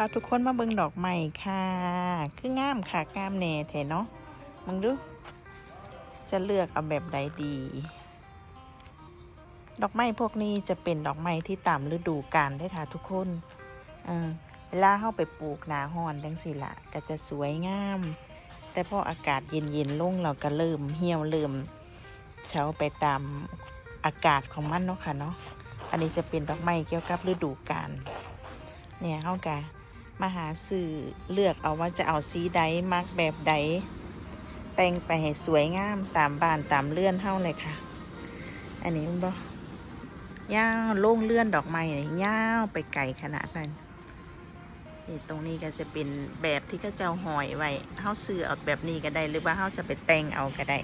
พาทุกคนมาเบิ่งดอกไม้ค่ะ คืองามค่ะงามแน่แท้เนาะมึงดู จะเลือกเอาแบบใดดี ดอกไม้พวกนี้จะเป็นดอกไม้ที่ตามฤดูกาลได้ค่ะทุกคนเออเวลาเข้าไปปลูกหนาหอนดังสิละก็จะสวยงาม แต่พออากาศเย็นๆลงเราก็เริ่มเหี่ยวเริ่มเฉาไปตามอากาศของมันเนาะค่ะเนาะอันนี้จะเป็นดอกไม้เกี่ยวกับฤดูกาลเนี่ยเข้ากะ มาหาสื่อเลือกเอาว่าจะเอาสีใดมักแบบใด แต่งไปให้สวยงามตามบ้านตามเลื่อนเท่าเลยค่ะ อันนี้มันบ่ยาวโล่งเลื่อนดอกไม้นี่ยาวไปไกลขนาดนั้นนี่ตรงนี้ก็จะเป็นแบบที่เขาเจ้าหอยไว้เขาซื้อเอาแบบนี้ก็ได้ หรือว่าเขาจะไปแต่งเอาก็ได้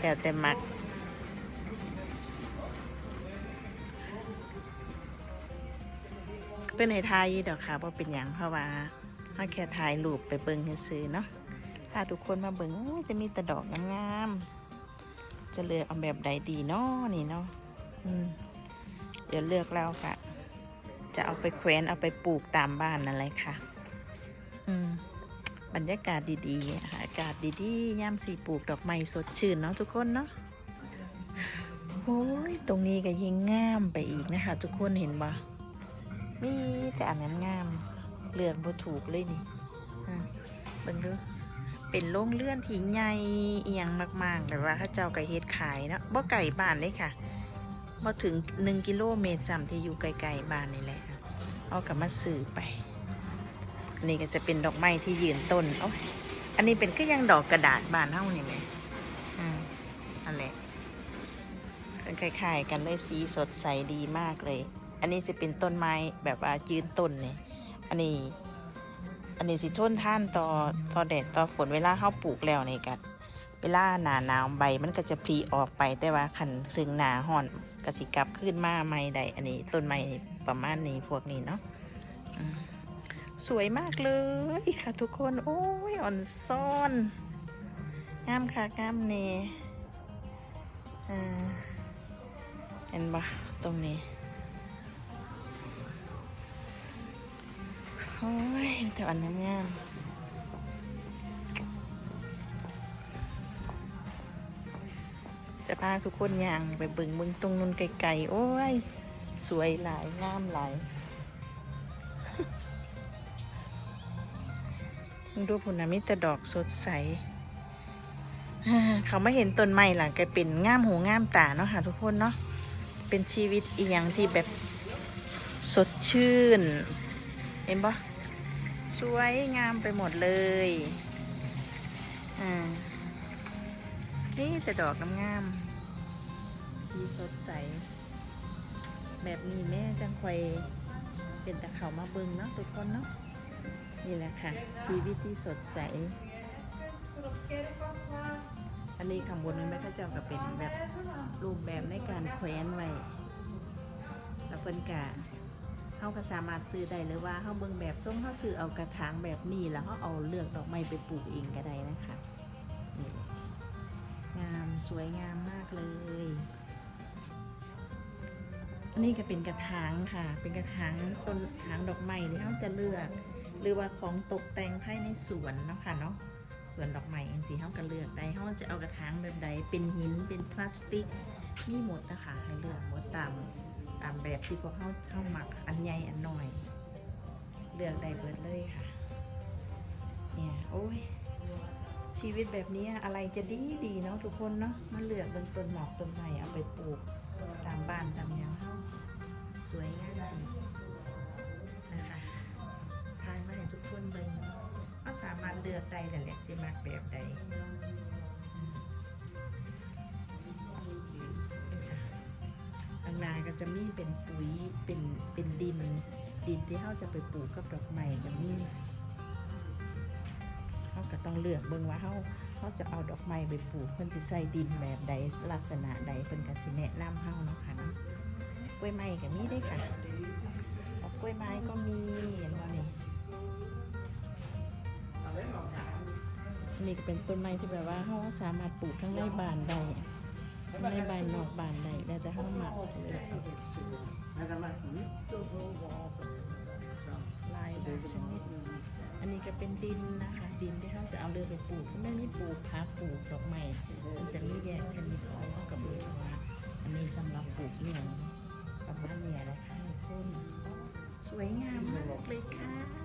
แล้วแต่มัก เป็นในไทยดอกค่ะว่าเป็นอย่างเพราะว่าถ้าแค่ถ่ายรูปไปเบิ่งซื้อเนาะถ้าทุกคนมาเบิ่งจะมีแต่ดอกงามๆจะเลือกเอาแบบใดดีเนาะนี่เนาะเดี๋ยวเลือกแล้วค่ะ จะเอาไปแขวนเอาไปปลูกตามบ้านนั่นเลยค่ะ อืมบรรยากาศดีๆ อากาศดีๆ ย่ามสีปลูกดอกไม้สดชื่นเนาะทุกคนเนาะโอ้ย ตรงนี้ก็ยิ่งงามไปอีกนะคะ ทุกคนเห็นบ่ มีแต่อันนั้นงามเลือนบ่ถูกเลยนี่อะเบิ่งดูเป็นโรงเลื่อนที่ใหญ่เอียงมากๆแต่ว่าเขาเจ้าไก่เฮ็ดขายเนาะบ่ไก่บ้านเลยค่ะบ่ถึงหนึ่งกิโลเมตรซ้ำที่อยู่ไกลๆบ้านนี่แหละเอากลับมาซื้อไปอันนี้ก็จะเป็นดอกไม้ที่ยืนต้นโอ้ยอันนี้เป็นก็ยังดอกกระดาษบานเฮานี่แหละอ่าอันแหละเป็นคล้ายๆกันเลยสีสดใสดีมากเลย อันนี้จะเป็นต้นไม้แบบว่ายืนต้นเนี่ยอันนี้อันนี้สิทนท่านต่อต่อแดดต่อฝนเวลาเข้าปลูกแล้วนี่กัเวลาหนาหนาวใบมันก็จะพลีออกไปแต่ว่าขันถึงหนาห่อนก็สิกลับขึ้นมาใหม่ใดอันนี้ต้นไม้ประมาณนี้พวกนี้เนาะสวยมากเลยค่ะทุกคน โอ้ยอ่อนซ่อนงามค่ะงามเน่อ่เห็นปะตรงนี้ โอ้ยแต่อันนั้นงามจะพาทุกคนย่างไปเบิ่งเบิ่งตรงนู้นไกลๆ โอ้ย สวยหลาย งามหลายดูผุนะมิต่ดอกสดใส เขาไม่เห็นต้นไม้หลังก็เป็นง่ามหูง่ามตาเนาะค่ะทุกคนเนาะ เป็นชีวิตอีกอย่างที่แบบสดชื่น เห็นปะสวยงามไปหมดเลยอ่านี่แต่ดอกงามๆสีสดใส แบบนี้แม่จังคอยเป็นตะเขามาบิงเนาะทุกคนเนาะนี่แหละค่ะ ชีวิตที่สดใส อันนี้ข้างบนนี้แม่ก็จะก็เป็นแบบรูปแบบในการแขวนไว้แล้วเพิ่นกะเขาก็สามารถซื้อได้หรือว่าเขาเบิ่งแบบส้มเขาซื้อเอากระถางแบบนี้แล้วเขาเอาเลือกดอกไม้ไปปลูกเองก็ได้นะคะงามสวยงามมากเลย อันนี้ก็เป็นกระถางค่ะ เป็นกระถางต้นถางดอกไม้ที่เขาจะเลือก หรือว่าของตกแต่งภายในสวนเนาะค่ะเนาะสวนดอกไม้เองสิเขาก็เลือกได้เขาจะเอากระถางแบบใดเป็นหินเป็นพลาสติก มีหมดนะคะให้เลือกหมดตามตามแบบที่พวกเขาเข้าหมักอันใหญ่อันน้อย เลือกได้เบิดเลยค่ะ เนี่ยโอ้ยชีวิตแบบนี้อะไรจะดีดีเนาะทุกคนเนาะมาเลือกเบนต้นหมอกต้นไม้เอาไปปลูกตามบ้านตามยังเฮาสวยงามดีนะคะทายมาให้ทุกคนเบิ่งก็สามารถเลือกได้แต่แหละจะมักแบบใด ก็จะมีเป็นปุ๋ยเป็นเป็นดิน ดินที่เขาจะไปปลูกกับดอกไม้ก็มีเขาก็ต้องเลือกเบิ่งว่าเขาเขาจะเอาดอกไม้ไปปลูกเพิ่นสิใส่ดินแบบใดลักษณะใดเพิ่นก็สิแนะนำเฮาเนาะค่ะเนาะกล้วยไม้ก็มีได้ค่ะดอกกล้วยไม้ก็มีเห็นบ่นี่นี่ก็เป็นต้นไม้ที่แบบว่าเขาสามารถปลูกทั้งในบ้านได้ในบ้านนอกบ้านใดแล้วแต่ห้าหมัก เป็นดินนะคะ ดินที่เขาจะเอาเรือไปปลูกก็ไม่มีปลูกพักปลูกดอกไม้มันจะมีแยกชนิดออกกับเบอว่าอันนี้สำหรับปลูกเลี้ยประมาณเนี่ยนะคะคุณสวยงามมากเลยค่ะ